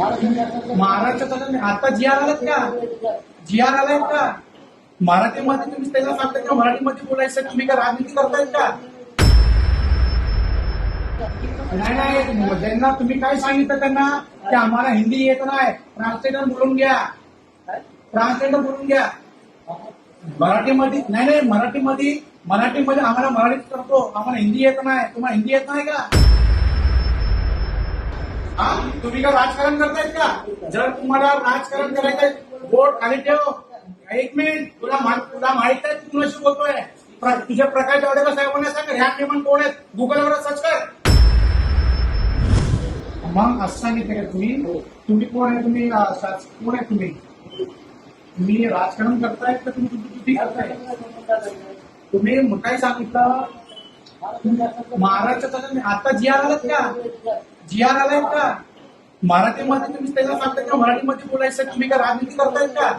महाराष्ट्रात आता जी आर आलात का? जी आर आलाय का? मराठीमध्ये तुम्ही त्याला सांगता का? मराठीमध्ये बोलायचं तुम्ही का राजनीती करतायत का? नाही नाही ज्यांना तुम्ही काय सांगितलं त्यांना? की आम्हाला हिंदी येत नाही. ट्रान्सलेटर बोलून घ्या. ट्रान्सलेटर बोलून घ्या. मराठीमध्ये नाही नाही मराठीमध्ये मराठीमध्ये आम्हाला मराठीत करतो. आम्हाला हिंदी येत नाही. तुम्हाला हिंदी येत नाही का? हा? तुम्ही का राजकारण करतायत का? जर तुम्हाला राजकारण करायचंय बोट खाली ठेव. एक मिनिट. तुला तुला माहीत आहे तू तुझ्याशी बोलतोय? तुझ्या प्रकाश जावडेकर साहेबांना सांग. ह्या नियमन कोण आहेत? गुगलवर सर्च कर. मग असं सांगितलं का तुम्ही? तुम्ही कोण आहे? तुम्ही कोण आहे तुम्ही? तुम्ही राजकारण करतायत तर तुम्ही? करताय तुम्ही मग काय सांगितलं? महाराष्ट्रात आता जी आर आलात का? जी आर आलाय का? मराठीमध्ये तुम्ही त्याला सांगता का? मराठीमध्ये बोलायचं तुम्ही का राजनीती करतायत का?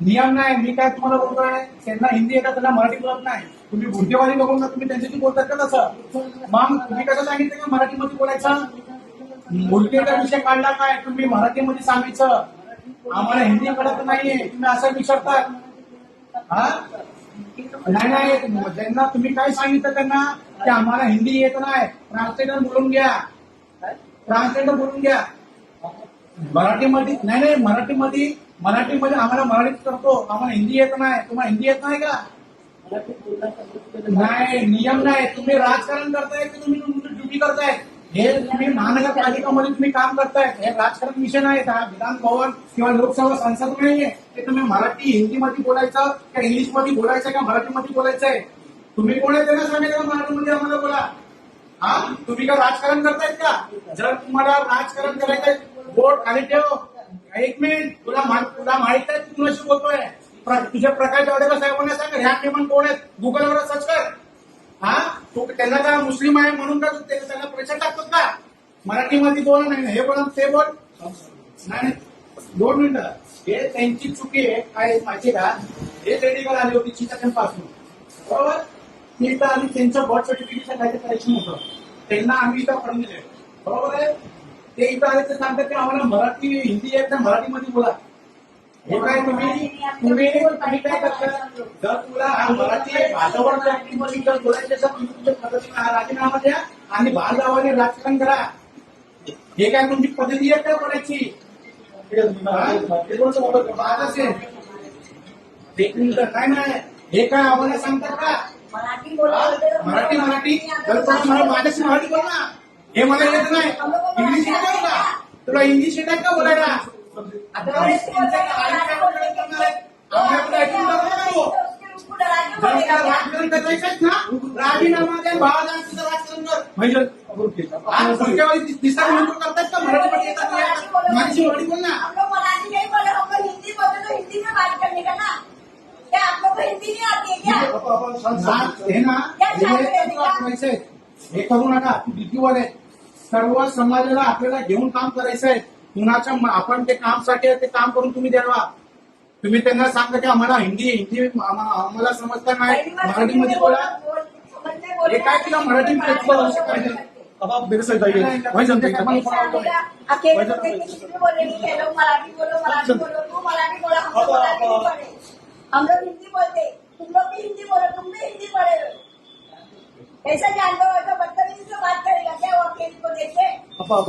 नियम नाही मी काय तुम्हाला बोलतोय त्यांना हिंदी येतात त्यांना मराठी बोलत नाही. तुम्ही बुद्धिवादी बघून तुम्ही त्यांच्याशी बोलतात का तसं? मग तुम्ही कसं सांगितलं का मराठीमध्ये बोलायचं? मुलगीचा विषय काढला काय? तुम्ही मराठीमध्ये सांगायचं. आम्हाला हिंदी कळत नाहीये. तुम्ही असं विचारता हा? नाही नाही ज्यांना तुम्ही काय सांगितलं त्यांना की आम्हाला हिंदी येत नाही. ट्रान्सलेटर बोलून घ्या. ट्रान्सलेटर बोलून घ्या. मराठीमध्ये नाही नाही मराठीमध्ये मराठीमध्ये आम्हाला मराठीत करतो. आम्हाला हिंदी येत नाही. तुम्हाला हिंदी येत नाही का? नाही नियम नाही. तुम्ही राजकारण करताय की तुम्ही ड्युटी करताय? हे तुम्ही महानगरपालिकामध्ये तुम्ही काम करताय. हे राजकारण विषय नाही. हा विधान भवन किंवा लोकसभा संसद नाहीये. ते तुम्ही मराठी हिंदीमध्ये बोलायचं का इंग्लिशमध्ये बोलायचं का मराठीमध्ये बोलायचं आहे तुम्ही कोण आहे त्यांना सांगायचं मराठीमध्ये आम्हाला बोला. हा? तुम्ही का राजकारण करतायत का? जर तुम्हाला राजकारण करायचंय बोट खाली ठेव. एक मिनिट. तुला तुला माहीत आहे तू तुझ्याशी प्र- तुझ्या प्रकाश जावडेकर साहेबांना सांग. ह्या नियमन कोण आहेत? गुगलवर सर्च कर. हा? तू त्यांना का मुस्लिम आहे म्हणून का प्रेशर टाकतोस का? मराठीमध्ये बोल नाही हे बोल ते बोल. नाही दोन मिनिटं. हे त्यांची चुकी आहे काय माहिती का? हे क्रेडिकल आली होती चित्रकनपासून बरोबर? ती इथं आम्ही त्यांचं बर्थ सर्टिफिकेशन काय करायचं होतं. त्यांना आम्ही इथं पडून दिले बरोबर आहे? ते इथं आले ते सांगतात की आम्हाला मराठी हिंदी आहे नाही मराठीमध्ये बोला. हे काय तुम्ही तुम्ही तुम्ही काय करता? जर तुला मराठी भाषावर जर बोलायचं असेल तुम्ही तुमच्या पद्धतीने राजीनामा द्या आणि भाषावाने राजकारण करा. हे काय तुमची पद्धती आहे का बोलायची? काय नाही हे काय आम्हाला सांगतात का? मराठी? मराठी मराठी. तर मला माझ्याशी मराठी बोल ना हे मला येत नाही. इंग्लिश येत का? तुला इंग्लिश येत का बोलायला? आहे? राजीनामा द्या राजकारण कर. म्हणजे आज पुढच्या वेळी तिसरा म्हणून करतात का? मराठीमध्ये येतात नाही? माझी मराठी बोल ना. हम लोग मराठी नहीं बोले हम लोग हिंदी बोलते तो हिंदी में बात करने का ना? क्या आप लोग को हिंदी नहीं आती है क्या हे ना हे हे करू नका. तू आहे. सर्व समाजाला आपल्याला घेऊन काम करायचंय. कुणाच्या आपण ते कामसाठी आहे, ते काम करून तुम्ही द्यावा. तुम्ही त्यांना सांगा की आम्हाला हिंदी हिंदी आम्हा- आम्हाला समजता नाही. मराठीमध्ये बोला हे काय तुला? अब आप मेरे साथ है मराठी हम लोग हिंदी बोलते. तुम लोग भी हिंदी बोलो तुम भी हिंदी पढ़े। ऐसा जान लो ऐसा बदतमीजी से बात करेगा क्या वो अकेले को देखे अब आप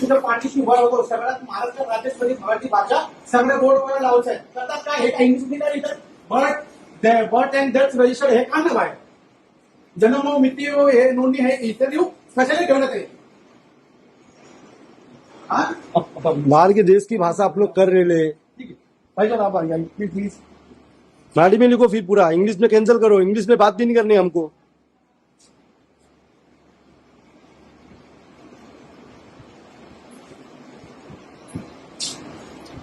तुझ्या पाठीशी उभा होतो सगळ्यात महाराष्ट्र राज्यामध्ये मराठी भाषा सगळ्या बोर्डवर लावायचं आहे. करतात काय हे इंग्लिश नाही लिहितात but but and death register हे का ना बाहेर? जन्म मिती हे नोंदणी हे इथे देऊ. कशाला ठेवलं ते हा? अब अब बाहर के देश की भाषा आप लोग कर रहे है भाई साहब आप आइए प्लीज प्लीज मराठी में लिखो फिर पूरा. इंग्लिश में कैंसिल करो. इंग्लिश में बात भी नहीं करनी हमको काय माहिती काय झालं तर तुम्ही बारा वाजता तांबडीचे भैया आले ना आले ना तू बोल